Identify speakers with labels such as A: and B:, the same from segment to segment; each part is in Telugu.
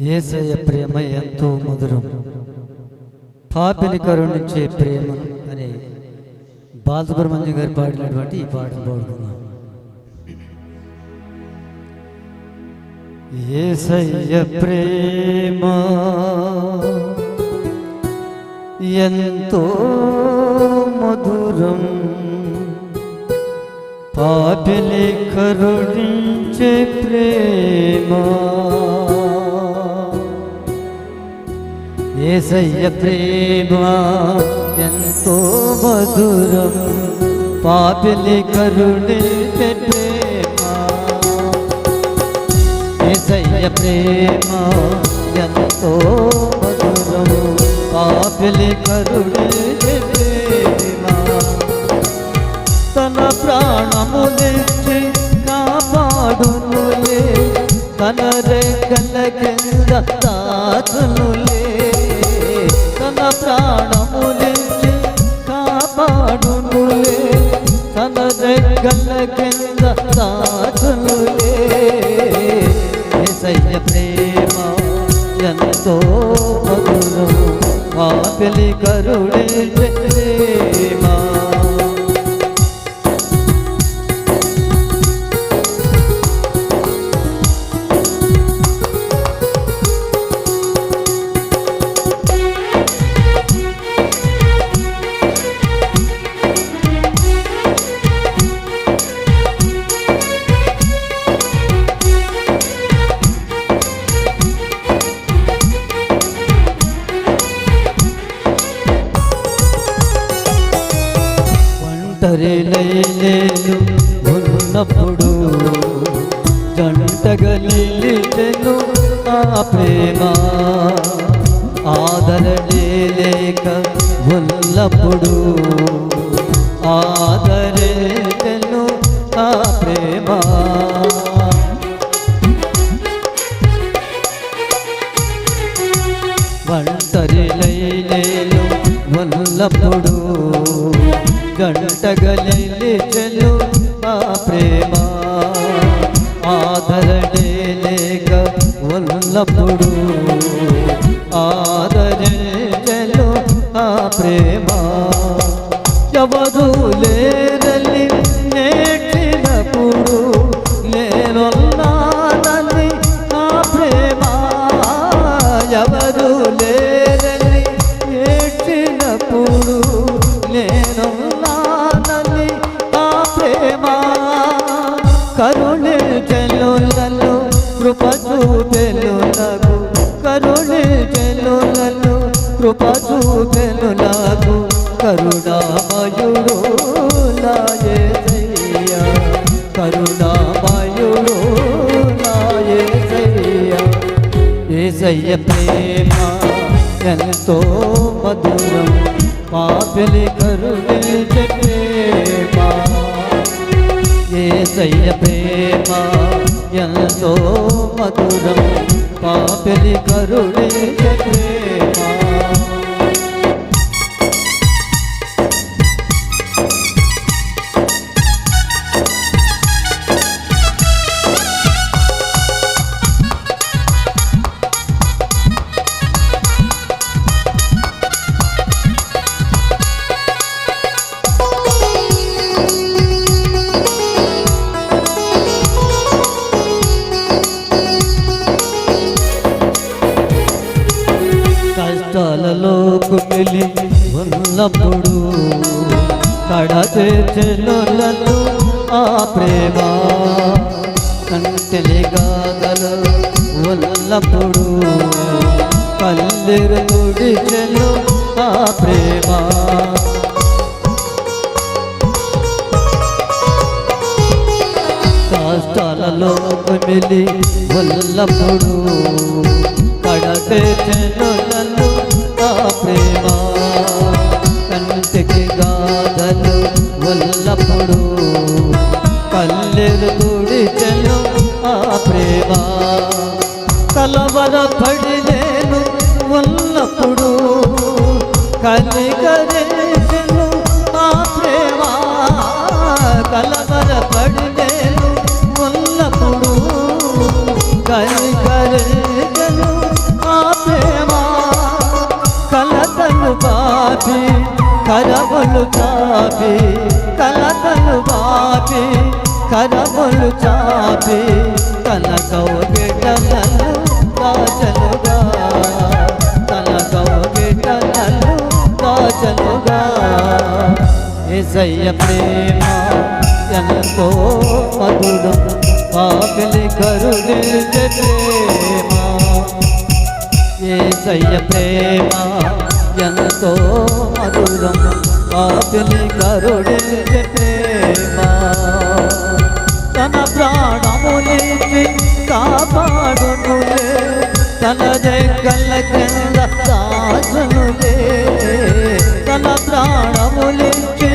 A: ఏసయ ప్రేమ ఎంతో మధురం. పాపిని కరుణించే ప్రేమ అనే బాలసుబ్రహ్మణ్యం గారు పాడినటువంటి ఈ పాట పాడుతున్నాం ఏసయ్య ప్రేమ ఎంతో మధురం. పాపిని కరుణించే ప్రేమ ఏసయ్య ప్రేమ ఎంతో మధురం పాపిని కరుణి ప్రేమ ఏసయ్య ప్రేమ ఎంతో మధురం పాపిని కరుణి ప్రేమ తన ప్రాణములిచ్చి కాపాడునులే తన రెక్కల కింద దాచునులే ప్రాణములించి కాపాడునులే. తన రెక్కల కింద దాచునులే ఏసయ్య ప్రేమ ఎంతో మధురం. పాపిలి కరుడే ప్రేమ ఒంటరి లేను ఉన్నప్పుడు జంటగా నిలిచెను ఆ ప్రేమ. ఆదరణే లేక ఉన్నప్పుడు ఆదరించెను ఆ ప్రేమ. ఒంటరి లేను ఉన్నప్పుడు గంటగలి చెల్లు ఆ ప్రేమ. ఆదరణే లేక ఉన్నప్పుడు ఆదరించెను ఆ ప్రేమ. కృప చూపెలు నాకు కరుణి చెల్లులను కృప చూపెలు నాకు కరుణామయుడు నాయసయ్య కరుణామయుడు నాయసయ్య ఏసయ్య ప్రేమ ఎంతో మధురం పాపిలి కరుణించే ప్రేమ. ఏసయ్య ప్రేమ ఎంతో మధురం పాపిలి కరుణే చక్రే కుమిలి ఉన్నప్పుడు కడ ఆ ప్రేమ కంటెలి గాగలు ఉన్నప్పుడు కల్లెరు తుడిచెను ఆ ప్రేమ. కష్టాలలో కుమిలి ఉన్నప్పుడు కడపెట్టెను ప్రేమ కంటికి గాథలు వల్లప్పుడు కల్లెరు తుడిచెను ఆ ప్రేమ. కలవర పడి నేను వల్లప్పుడు కలిగరేచెను ఆ ప్రేమ. కలవర పడి నేను వల్లప్పుడు కలిగరేచెను బాపి కరములు చాపి కలకలు బాపి కరములు చాపి కలకౌగిటలను దాచలుగా కలకౌగిటలను దాచలుగా ఏసయ్య ప్రేమ ఎంతో మధుడు పాపిలి కరుణించే ప్రేమ ఏసయ్య ప్రేమ ఎంతో మధురం పాపిలి కరుణించే ప్రేమ. తన ప్రాణములిచ్చి కాపాడునులే తన జగల కింద దాచునులే తన ప్రాణములిచ్చి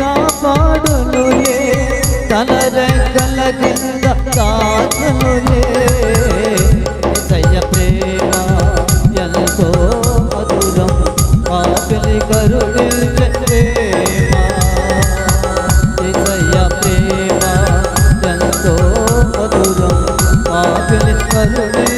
A: కాపాడునులే తన జగల కింద దాచునులే ভালো